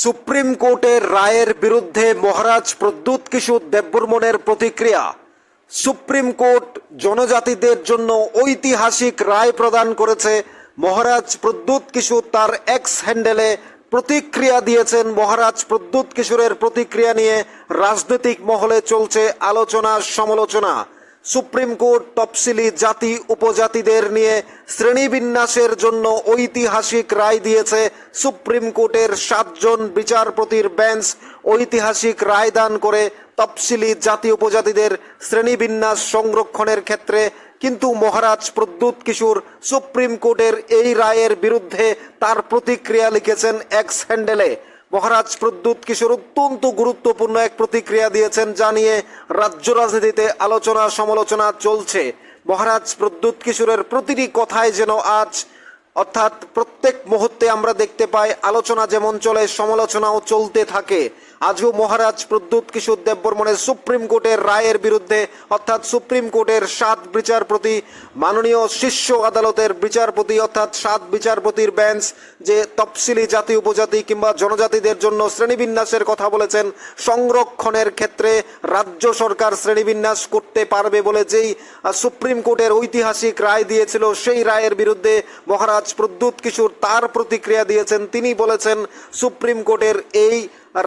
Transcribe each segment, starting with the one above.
Supreme কোর্টের রায়ের বিরুদ্ধে মহারাজ প্রদ্যুৎ কিশোর দেববর্মনের প্রতিক্রিয়া। সুপ্রিম কোর্ট জনজাতিদের জন্য ঐতিহাসিক রায় প্রদান করেছে। মহারাজ প্রদ্যুৎ কিশোর তার এক্স হ্যান্ডেলে প্রতিক্রিয়া দিয়েছেন। মহারাজ প্রদ্যুৎ কিশোরের প্রতিক্রিয়া নিয়ে রাজনৈতিক মহলে চলছে আলোচনা সমালোচনা সুপ্রিম কোর্ট তফসিলি জাতি উপজাতিদের নিয়ে শ্রেণীবিন্যাসের জন্য ঐতিহাসিক রায় দিয়েছে সুপ্রিম কোর্টের সাতজন বিচারপতির বেঞ্চ। ঐতিহাসিক রায় দান করে তফসিলি জাতি উপজাতিদের শ্রেণীবিন্যাস সংরক্ষণের ক্ষেত্রে কিন্তু মহারাজ প্রদ্যুৎ কিশোর সুপ্রিম কোর্টের এই রায়ের বিরুদ্ধে তার প্রতিক্রিয়া লিখেছেন এক্স হ্যান্ডেলে। মহারাজ প্রদ্যুৎ কিশোর অত্যন্ত গুরুত্বপূর্ণ এক প্রতিক্রিয়া দিয়েছেন জানিয়ে রাজ্য রাজনীতিতে আলোচনা সমালোচনা চলছে। মহারাজ প্রদ্যুৎ কিশোরের প্রতিটি কথায় যেন আজ অর্থাৎ প্রত্যেক মুহূর্তে আমরা দেখতে পাই আলোচনা যেমন চলে, সমালোচনাও চলতে থাকে। আজও মহারাজ প্রদ্যুৎ কিশোর দেববর্মনের সুপ্রিম কোর্টের রায়ের বিরুদ্ধে, অর্থাৎ সুপ্রিম কোর্টের সাত বিচারপতি, মাননীয় শীর্ষ আদালতের বিচারপতি, অর্থাৎ সাত বিচারপতির বেঞ্চ যে তফসিলি জাতি, উপজাতি কিংবা জনজাতিদের জন্য শ্রেণীবিন্যাসের কথা বলেছেন, সংরক্ষণের ক্ষেত্রে রাজ্য সরকার শ্রেণীবিন্যাস করতে পারবে বলে যেই সুপ্রিম কোর্টের ঐতিহাসিক রায় দিয়েছিল, সেই রায়ের বিরুদ্ধে মহারাজ প্রদ্যুৎ কিশোর তার প্রতিক্রিয়া দিয়েছেন। তিনি বলেছেন, সুপ্রিম কোর্টের এই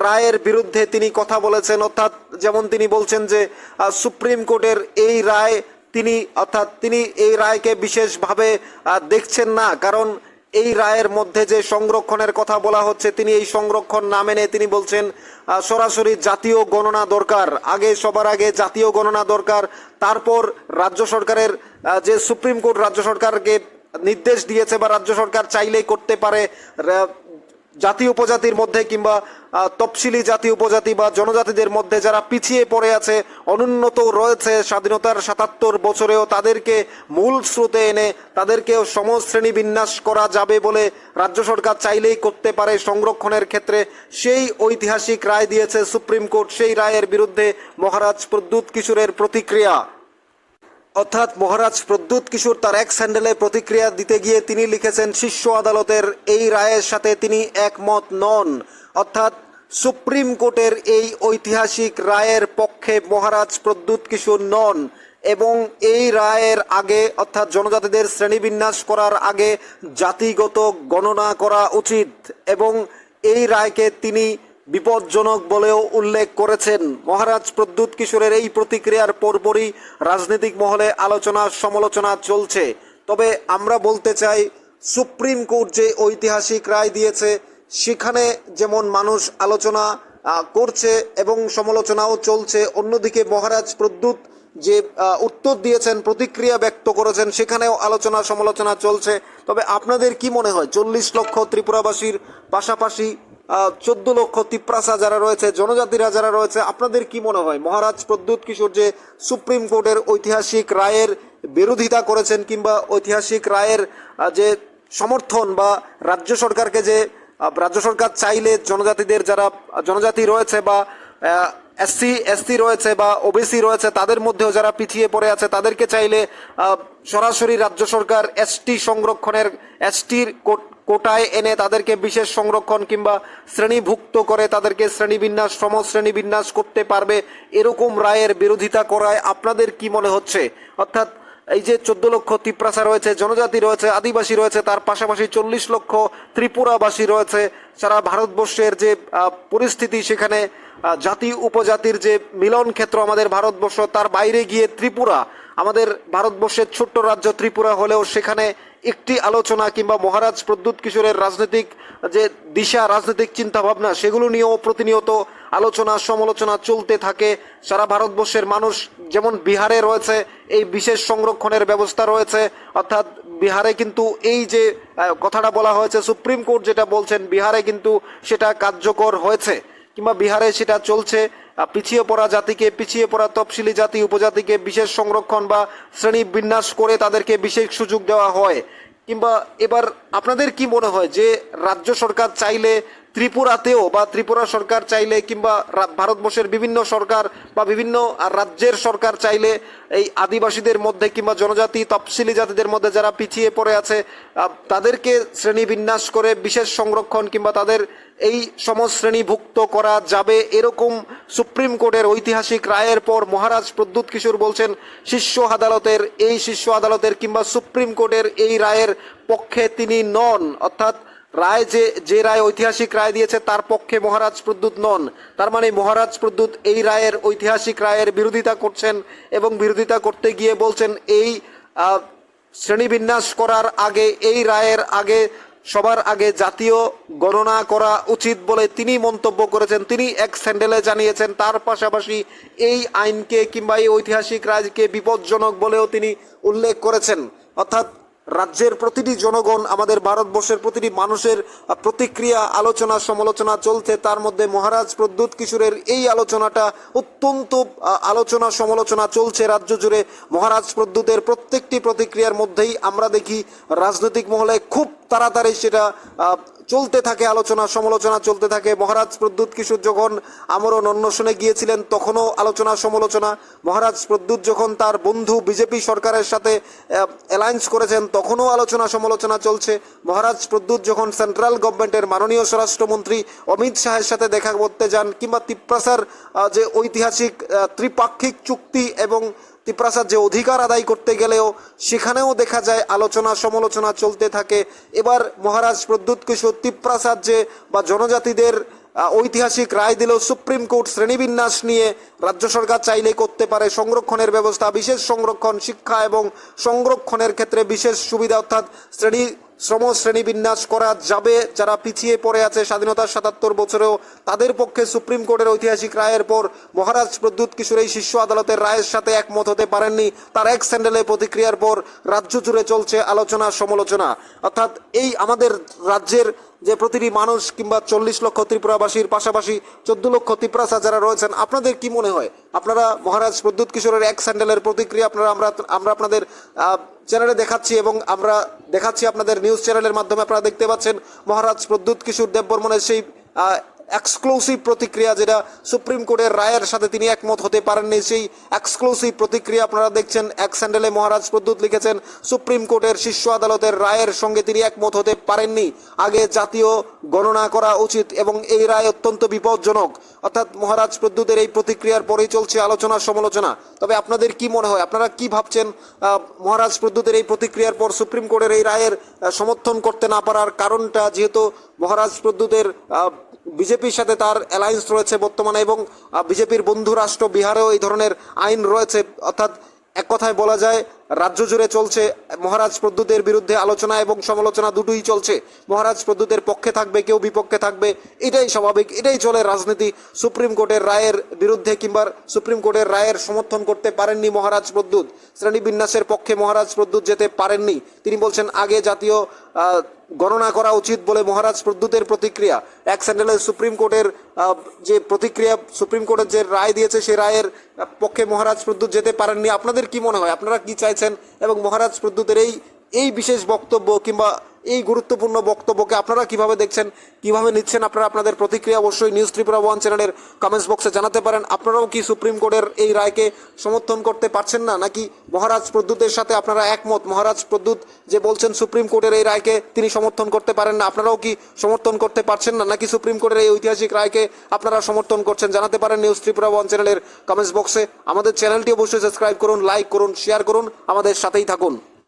রায়ের বিরুদ্ধে তিনি কথা বলেছেন। অর্থাৎ যেমন তিনি বলছেন যে সুপ্রিম কোর্টের এই রায় তিনি, অর্থাৎ তিনি এই রায়কে বিশেষভাবে দেখছেন না। কারণ এই রায়ের মধ্যে যে সংরক্ষণের কথা বলা হচ্ছে, তিনি এই সংরক্ষণ না মেনে তিনি বলছেন সরাসরি জাতীয় গণনা দরকার। আগে, সবার আগে জাতীয় গণনা দরকার। তারপর রাজ্য সরকারের যে সুপ্রিম কোর্ট রাজ্য সরকারকে নির্দেশ দিয়েছে বা রাজ্য সরকার চাইলেই করতে পারে জাতি উপজাতির মধ্যে কিংবা তফসিলি জাতি উপজাতি বা জনজাতিদের মধ্যে যারা পিছিয়ে পড়ে আছে, অনুন্নত রয়েছে স্বাধীনতার সাতাত্তর বছরেও তাদেরকে মূল স্রোতে এনে তাদেরকেও সমশ্রেণী বিন্যাস করা যাবে বলে রাজ্য সরকার চাইলেই করতে পারে সংরক্ষণের ক্ষেত্রে। সেই ঐতিহাসিক রায় দিয়েছে সুপ্রিম কোর্ট, সেই রায়ের বিরুদ্ধে মহারাজ প্রদ্যুৎ কিশোরের প্রতিক্রিয়া। অর্থাৎ মহারাজ প্রদ্যুৎ কিশোর তার এক স্যান্ডেলে প্রতিক্রিয়া দিতে গিয়ে তিনি লিখেছেন শীর্ষ আদালতের এই রায়ের সাথে তিনি একমত নন। অর্থাৎ সুপ্রিম কোর্টের এই ঐতিহাসিক রায়ের পক্ষে মহারাজ প্রদ্যুৎ কিশোর নন এবং এই রায়ের আগে, অর্থাৎ জনজাতিদের শ্রেণীবিন্যাস করার আগে জাতিগত গণনা করা উচিত এবং এই রায়কে তিনি বিপজ্জনক বলেও উল্লেখ করেছেন। মহারাজ প্রদ্যুৎ কিশোরের এই প্রতিক্রিয়ার পরপরই রাজনৈতিক মহলে আলোচনা, সমালোচনা চলছে। তবে আমরা বলতে চাই, সুপ্রিম কোর্ট যে ঐতিহাসিক রায় দিয়েছে, সেখানে যেমন মানুষ আলোচনা করছে এবং সমালোচনাও চলছে, অন্যদিকে মহারাজ প্রদ্যুৎ যে উত্তর দিয়েছেন, প্রতিক্রিয়া ব্যক্ত করেছেন, সেখানেও আলোচনা, সমালোচনা চলছে। তবে আপনাদের কি মনে হয়, চল্লিশ লক্ষ ত্রিপুরাবাসীর পাশাপাশি চোদ্দ লক্ষ তিপ্রাসা যারা রয়েছে, জনজাতিরা যারা রয়েছে, আপনাদের কি মনে হয়? মহারাজ প্রদ্যুৎ কিশোর যে সুপ্রিম কোর্টের ঐতিহাসিক রায়ের বিরোধিতা করেছেন কিংবা ঐতিহাসিক রায়ের যে সমর্থন বা রাজ্য সরকারকে যে রাজ্য সরকার চাইলে জনজাতিদের যারা, জনজাতি রয়েছে বা এসসি এসসি রয়েছে বা ওবিসি রয়েছে, তাদের মধ্যেও যারা পিছিয়ে পড়ে আছে, তাদেরকে চাইলে সরাসরি রাজ্য সরকার এসটি সংরক্ষণের এসটির কোটায় এনে তাদেরকে বিশেষ সংরক্ষণ কিংবা শ্রেণীভুক্ত করে তাদেরকে শ্রেণীবিন্যাস, সমশ্রেণীবিন্যাস করতে পারবে, এরকম রায়ের বিরোধিতা করায় আপনাদের কি মনে হচ্ছে? অর্থাৎ এই যে চোদ্দ লক্ষ তিপ্রাসা রয়েছে, জনজাতি রয়েছে, আদিবাসী রয়েছে, তার পাশাপাশি চল্লিশ লক্ষ ত্রিপুরাবাসী রয়েছে, সারা ভারতবর্ষের যে পরিস্থিতি সেখানে জাতি উপজাতির যে মিলন ক্ষেত্র আমাদের ভারতবর্ষ, তার বাইরে গিয়ে ত্রিপুরা, আমাদের ভারতবর্ষের ছোট্ট রাজ্য ত্রিপুরা হলেও সেখানে একটি আলোচনা কিংবা মহারাজ প্রদ্যুৎ কিশোরের রাজনৈতিক যে দিশা, রাজনৈতিক চিন্তাভাবনা, সেগুলো নিয়েও প্রতিনিয়ত আলোচনা, সমালোচনা চলতে থাকে। সারা ভারতবর্ষের মানুষ যেমন বিহারে রয়েছে, এই বিশেষ সংরক্ষণের ব্যবস্থা রয়েছে। অর্থাৎ বিহারে কিন্তু এই যে কথাটা বলা হয়েছে, সুপ্রিম কোর্ট যেটা বলছেন, বিহারে কিন্তু সেটা কার্যকর হয়েছে কিংবা বিহারে সেটা চলছে। পিছিয়ে পড়া জাতিকে, পিছিয়ে পড়া তফসিলি জাতি, উপজাতিকে বিশেষ সংরক্ষণ বা শ্রেণি বিন্যাস করে তাদেরকে বিশেষ সুযোগ দেওয়া হয়। কিংবা এবার আপনাদের কি মনে হয় যে রাজ্য সরকার চাইলে ত্রিপুরাতেও বা ত্রিপুরা সরকার চাইলে কিংবা ভারতবর্ষের বিভিন্ন সরকার বা বিভিন্ন রাজ্যের সরকার চাইলে এই আদিবাসীদের মধ্যে কিংবা জনজাতি তফসিলি জাতিদের মধ্যে যারা পিছিয়ে পড়ে আছে তাদেরকে শ্রেণীবিন্যাস করে বিশেষ সংরক্ষণ কিংবা তাদের এই সমশ্রেণীভুক্ত করা যাবে এরকম সুপ্রিম কোর্টের ঐতিহাসিক রায়ের পর মহারাজ প্রদ্যুৎ কিশোর বলছেন শীর্ষ আদালতের, এই শীর্ষ আদালতের কিংবা সুপ্রিম কোর্টের এই রায়ের পক্ষে তিনি নন। অর্থাৎ রায় যে যে রায় ঐতিহাসিক রায় দিয়েছে তার পক্ষে মহারাজ প্রদ্যুৎ নন। তার মানে মহারাজ প্রদ্যুৎ এই রায়ের ঐতিহাসিক রায়ের বিরোধিতা করছেন এবং বিরোধিতা করতে গিয়ে বলছেন এই শ্রেণীবিন্যাস করার আগে, এই রায়ের আগে, সবার আগে জাতীয় গণনা করা উচিত বলে তিনি মন্তব্য করেছেন। তিনি এক স্যান্ডেলে জানিয়েছেন, তার পাশাপাশি এই আইনকে কিংবা এই ঐতিহাসিক রায়কে বিপজ্জনক বলেও তিনি উল্লেখ করেছেন। অর্থাৎ রাজ্যের প্রতিটি জনগণ, আমাদের ভারতবর্ষের প্রতিটি মানুষের প্রতিক্রিয়া, আলোচনা, সমালোচনা চলছে। তার মধ্যে মহারাজ প্রদ্যুৎ কিশোরের এই আলোচনাটা অত্যন্ত আলোচনা, সমালোচনা চলছে রাজ্য জুড়ে। মহারাজ প্রদ্যুতের প্রত্যেকটি প্রতিক্রিয়ার মধ্যেই আমরা দেখি রাজনৈতিক মহলে খুব তাড়াতাড়ি সেটা চলতে থাকে, আলোচনা, সমালোচনা চলতে থাকে। মহারাজ প্রদ্যুৎ কিশোর যখন আমরণ অন্বেষণে গিয়েছিলেন, তখনও আলোচনা, সমালোচনা। মহারাজ প্রদ্যুৎ যখন তার বন্ধু বিজেপি সরকারের সাথে অ্যালায়েন্স করেছেন, তখনও আলোচনা, সমালোচনা চলছে। মহারাজ প্রদ্যুৎ যখন সেন্ট্রাল গভর্নমেন্টের মাননীয় স্বরাষ্ট্রমন্ত্রী অমিত শাহের সাথে দেখা করতে যান, কিংবা তিপ্রাসার যে ঐতিহাসিক ত্রিপাক্ষিক চুক্তি এবং তিপ্রাসার যে অধিকার আদায় করতে গেলেও সেখানেও দেখা যায় আলোচনা সমালোচনা চলতে থাকে। এবার মহারাজ প্রদ্যুৎ কিশোর তিপ্রাসাদ যে বা জনজাতিদের ঐতিহাসিক রায় দিলেও সুপ্রিম কোর্ট শ্রেণীবিন্যাস নিয়ে, রাজ্য সরকার চাইলে করতে পারে সংরক্ষণের ব্যবস্থা, বিশেষ সংরক্ষণ শিক্ষা এবং সংরক্ষণের ক্ষেত্রে বিশেষ সুবিধা অর্থাৎ শ্রেণি শ্রম শ্রেণীবিন্যাস করা যাবে, যারা পিছিয়ে পড়ে আছে স্বাধীনতার সাতাত্তর বছরেও, তাদের পক্ষে সুপ্রিম কোর্টের ঐতিহাসিক রায়ের পর মহারাজ প্রদ্যুৎ কিশোর এই শীর্ষ আদালতের রায়ের সাথে একমত হতে পারেননি। তার এক স্যান্ডেলে প্রতিক্রিয়ার পর রাজ্য জুড়ে চলছে আলোচনা সমালোচনা। অর্থাৎ এই আমাদের রাজ্যের যে প্রতিটি মানুষ কিংবা চল্লিশ লক্ষ ত্রিপুরাবাসীর পাশাপাশি চোদ্দ লক্ষ ত্রিপুরাসা যারা রয়েছেন, আপনাদের কি মনে হয়? আপনারা মহারাজ প্রদ্যুৎ কিশোরের এক স্যান্ডেলের প্রতিক্রিয়া আপনারা আমরা আমরা আপনাদের চ্যানেলে দেখাচ্ছি এবং আমরা দেখাচ্ছি আপনাদের নিউজ চ্যানেলের মাধ্যমে আপনারা দেখতে পাচ্ছেন মহারাজ প্রদ্যুৎ কিশোর দেববর্মনের সেই এক্সক্লুসিভ প্রতিক্রিয়া যেটা সুপ্রিম কোর্টের রায়ের সাথে তিনি একমত হতে পারেননি। সেই এক্সক্লুসিভ প্রতিক্রিয়া আপনারা দেখছেন, এক স্যান্ডেলে মহারাজ প্রদ্যুৎ লিখেছেন, সুপ্রিম কোর্টের শীর্ষ আদালতের রায়ের সঙ্গে তিনি একমত হতে পারেননি। আগে জাতীয় গণনা করা উচিত এবং এই রায় অত্যন্ত বিপজ্জনক। অর্থাৎ মহারাজ প্রদ্যুতের এই প্রতিক্রিয়ার পরেই চলছে আলোচনা, সমালোচনা। তবে আপনাদের কি মনে হয়? আপনারা কি ভাবছেন মহারাজ প্রদ্যুতের এই প্রতিক্রিয়ার পর সুপ্রিম কোর্টের এই রায়ের সমর্থন করতে না পারার কারণটা যেহেতু মহারাজ প্রদ্যুতের বিজেপির সাথে তার অ্যালায়েন্স রয়েছে বর্তমানে এবং বিজেপির বন্ধু রাষ্ট্র বিহারেও এই ধরনের আইন রয়েছে। অর্থাৎ এক কথায় বলা যায় রাজ্য জুড়ে চলছে মহারাজ প্রদ্যুতের বিরুদ্ধে আলোচনা এবং সমালোচনা দুটোই চলছে। মহারাজ প্রদ্যুতের পক্ষে থাকবে, কেউ বিপক্ষে থাকবে, এটাই স্বাভাবিক, এটাই চলে রাজনীতি। সুপ্রিম কোর্টের রায়ের বিরুদ্ধে কিংবা সুপ্রিম কোর্টের রায়ের সমর্থন করতে পারেননি মহারাজ প্রদ্যুৎ শ্রেণীবিন্যাসের পক্ষে মহারাজ প্রদ্যুৎ যেতে পারেননি। তিনি বলছেন, আগে জাতীয় গণনা করা উচিত বলে মহারাজ প্রদ্যুতের প্রতিক্রিয়া। এক স্যান্ডেলে সুপ্রিম কোর্টের যে প্রতিক্রিয়া, সুপ্রিম কোর্টের যে রায় দিয়েছে সেই রায়ের পক্ষে মহারাজ প্রদ্যুৎ যেতে পারেননি। আপনাদের কি মনে হয়? আপনারা কি চাইছেন এবং মহারাজ প্রদ্যুতের এই এই বিশেষ বক্তব্য কিংবা এই গুরুত্বপূর্ণ বক্তব্যকে আপনারা কীভাবে দেখছেন, কীভাবে নিচ্ছেন, আপনারা আপনাদের প্রতিক্রিয়া অবশ্যই নিউজ ত্রিপুরা ওয়ান চ্যানেলের কমেন্টস বক্সে জানাতে পারেন। আপনারাও কি সুপ্রিম কোর্টের এই রায়কে সমর্থন করতে পারছেন না, নাকি মহারাজ প্রদ্যুতের সাথে আপনারা একমত? মহারাজ প্রদ্যুৎ যে বলছেন সুপ্রিম কোর্টের এই রায়কে তিনি সমর্থন করতে পারেন না, আপনারাও কি সমর্থন করতে পারছেন না, নাকি সুপ্রিম কোর্টের এই ঐতিহাসিক রায়কে আপনারা সমর্থন করছেন? জানাতে পারেন নিউজ ত্রিপুরা ওয়ান চ্যানেলের কমেন্টস বক্সে আমাদের চ্যানেলটি অবশ্যই সাবস্ক্রাইব করুন লাইক করুন শেয়ার করুন। আমাদের সাথেই থাকুন।